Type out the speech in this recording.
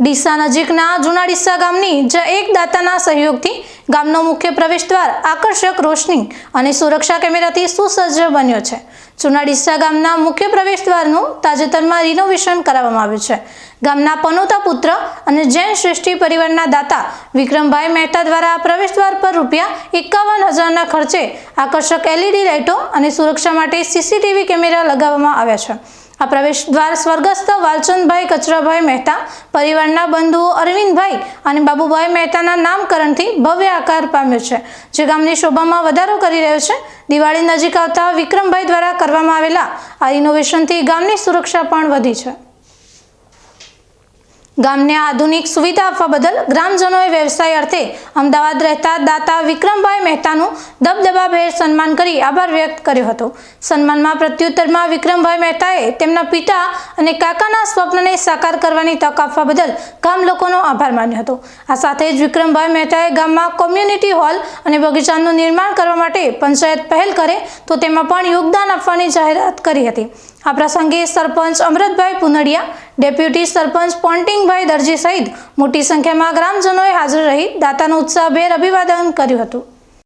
ડીસા નજીકના જૂના ડીસા ગામની જ એક દાતાના સહયોગથી ગામનો મુખ્ય પ્રવેશદ્વાર આકર્ષક રોશની અને સુરક્ષા કેમેરાથી સુસજ્જ બન્યો છે. જૂના ડીસા ગામના મુખ્ય પ્રવેશ દ્વારનું તાજેતરમાં રિનોવેશન કરાવવામાં આવ્યું છે. ગામના પનોતા પુત્ર અને જૈન શ્રેષ્ઠી પરિવારના દાતા વિક્રમભાઈ મહેતા દ્વારા પ્રવેશ પ્રવેશદ્વાર પર રૂપિયા એકાવન હજારના ખર્ચે આકર્ષક એલઈડી લાઇટો અને સુરક્ષા માટે સીસીટીવી કેમેરા લગાવવામાં આવ્યા છે. આ પ્રવેશ દ્વાર સ્વર્ગસ્થ વાલચંદભાઈ કચરાભાઈ મહેતા, પરિવારના બંધુઓ અરવિંદભાઈ અને બાબુભાઈ મહેતાના નામકરણથી ભવ્ય આકાર પામ્યો છે, જે ગામની શોભામાં વધારો કરી રહ્યો છે. દિવાળી નજીક આવતા વિક્રમભાઈ દ્વારા કરવામાં આવેલા આ ઇનોવેશનથી ગામની સુરક્ષા પણ વધી છે. ગામને આધુનિક સુવિધા આપવા બદલ ગ્રામજનોએ વ્યવસાય અર્થે અમદાવાદ રહેતા દાતા વિક્રમભાઈ મહેતાનું દબદબાભેર સન્માન કરી આભાર વ્યક્ત કર્યો હતો. સન્માનમાં પ્રત્યુત્તરમાં વિક્રમભાઈ મહેતાએ તેમના પિતા અને કાકાના સ્વપ્નને સાકાર કરવાની તક આપવા બદલ ગામ લોકોનો આભાર માન્યો હતો. આ સાથે જ વિક્રમભાઈ મહેતાએ ગામમાં કોમ્યુનિટી હોલ અને બગીચાનું નિર્માણ કરવા માટે પંચાયત પહેલ કરે તો તેમાં પણ યોગદાન આપવાની જાહેરાત કરી હતી. આ પ્રસંગે સરપંચ અમૃતભાઈ પુનડિયા ડેપ્યુટી સરપંચ પોન્ટિંગભાઈ દરજી સહિત મોટી સંખ્યામાં ગ્રામજનોએ હાજર રહી દાતાનું ઉત્સાહભેર અભિવાદન કર્યું હતું.